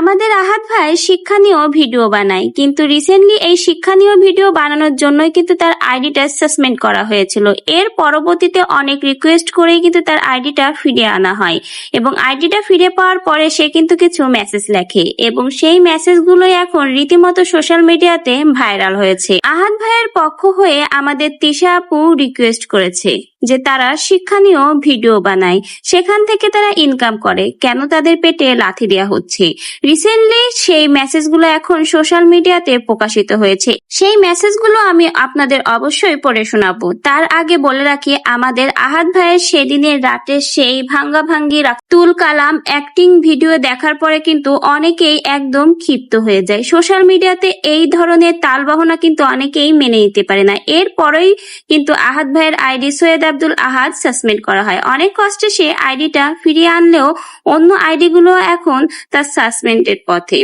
আমাদের আহাত ভাই শিক্ষণীয় ভিডিও বানায়, কিন্তু রিসেন্টলি এই শিক্ষণীয় ভিডিও বানানোর জন্যই কিন্তু তার আইডিটা সাসপেন্ড করা হয়েছিল। এর পরবর্তীতে অনেক রিকোয়েস্ট করেই কিন্তু তার আইডিটা ফিরিয়ে আনা হয় এবং আইডিটা ফিরে পাওয়ার পরে সে কিন্তু কিছু মেসেজ লেখে এবং সেই মেসেজগুলোই এখন রীতিমতো সোশ্যাল মিডিয়াতে ভাইরাল হয়েছে। আহাত ভাইয়ের পক্ষ হয়ে আমাদের তিশা আপু রিকোয়েস্ট করেছে। যে তারা শিক্ষণীয় ভিডিও বানায়। সেখান থেকে তারা ইনকাম করে। কেন তাদের পেটে লাথি দেওয়া হচ্ছে? রিসেন্টলি সেই মেসেজগুলো এখন সোশ্যাল মিডিয়াতে প্রকাশিত হয়েছে। সেই মেসেজগুলো আমি আপনাদের অবশ্যই পড়ে শোনাবো। তার আগে বলে রাখি, আমাদের আহাদ ভাইয়ের সেদিনের রাতে সেই ভাঙ্গা ভাঙ্গি তুল কালাম অ্যাক্টিং ভিডিও দেখার পরে কিন্তু অনেকেই একদম ক্ষিপ্ত হয়ে যায়। সোশ্যাল মিডিয়াতে এই ধরনের তালবাহনা কিন্তু অনেকেই মেনে নিতে পারে না। এরপরেই কিন্তু আহাদ ভাইয়ের আইডি সৈয়দ আব্দুল আহাদ সাসপেন্ড করা হয়। অনেক কষ্টে সে আইডিটা ফিরিয়ে আনলেও অন্য আইডি গুলো এখন তার সাসপেন্ডের পথে।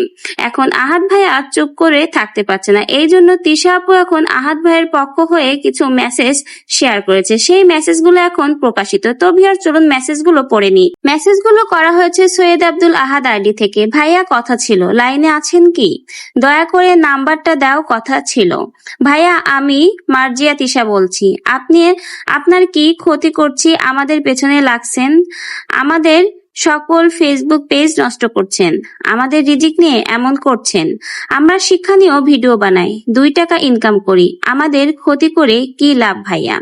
এখন আহাদ ভাই আর চুপ করে থাকতে পারছে না। এই জন্য তিশা আপু এখন আহাদ ভাইয়ের পক্ষ হয়ে কিছু মেসেজ শেয়ার করেছে। সেই মেসেজগুলো এখন প্রকাশিত। তো ভিয়ার চলুন মেসেজগুলো পড়ে নি মেসেজগুলো করা হয়েছে সৈয়দ আব্দুল আহাদ আইডি থেকে। ভাইয়া কথা ছিল, লাইনে আছেন কি? দয়া করে নাম্বারটা দাও, কথা ছিল। ভাইয়া, আমি মার্জিয়া তিশা বলছি। আপনি, আপনার কি ক্ষতি করছি আমাদের পেছনে লাগছেন? আমাদের সকল ফেসবুক পেজ নষ্ট করছেন। আমাদের রিজিক নিয়ে এমন করছেন। আমরা শিক্ষণীয় ভিডিও বানাই, দুই টাকা ইনকাম করি। আমাদের ক্ষতি করে কি লাভ ভাইয়া?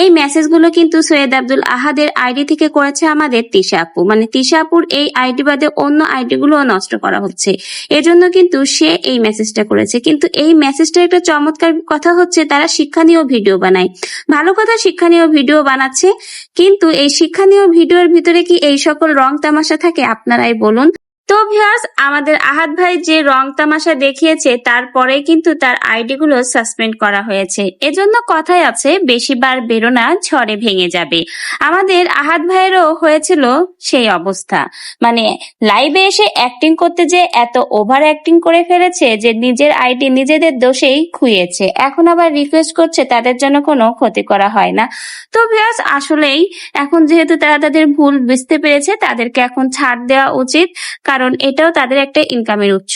এই মেসেজগুলো কিন্তু সৈয়দ আব্দুল আহাদের আইডি থেকে করেছে আমাদের তিশা মানে তিশা এই আইডি বাদে অন্য আইডি গুলো নষ্ট করা হচ্ছে। এজন্য কিন্তু সে এই মেসেজটা করেছে। কিন্তু এই মেসেজটার একটা চমৎকার কথা হচ্ছে, তারা শিক্ষণীয় ভিডিও বানায়। ভালো কথা শিক্ষণীয় ভিডিও বানাচ্ছে, কিন্তু এই শিক্ষা শিক্ষণীয় ভিডিওর ভিতরে কি এই সকল রং তামাশা থাকে আপনারাই বলুন। তো ভিউয়ার্স আমাদের আহাদ ভাই যে রং তামাশা দেখিয়েছে তারপরে কিন্তু তার আইডি গুলো সাসপেন্ড করা হয়েছে। এজন্য কথাই আছে বেশি বার বেরোনা, ঝড়ে ভেঙে যাবে। আমাদের আহাদ ভাইয়েরও হয়েছিল সেই অবস্থা। মানে লাইভে এসে অ্যাক্টিং করতে যে এত ওভার অ্যাক্টিং করে ফেলেছে, যে নিজের আইডি নিজেদের দোষেই খুইয়েছে। এখন আবার রিকোয়েস্ট করছে, তাদের জন্য কোনো ক্ষতি করা হয় না। তো ভিউয়ার্স আসলেই এখন যেহেতু তারা তাদের ভুল বুঝতে পেরেছে, তাদেরকে এখন ছাড় দেওয়া উচিত। কারণ এটাও তাদের একটা ইনকামের উৎস।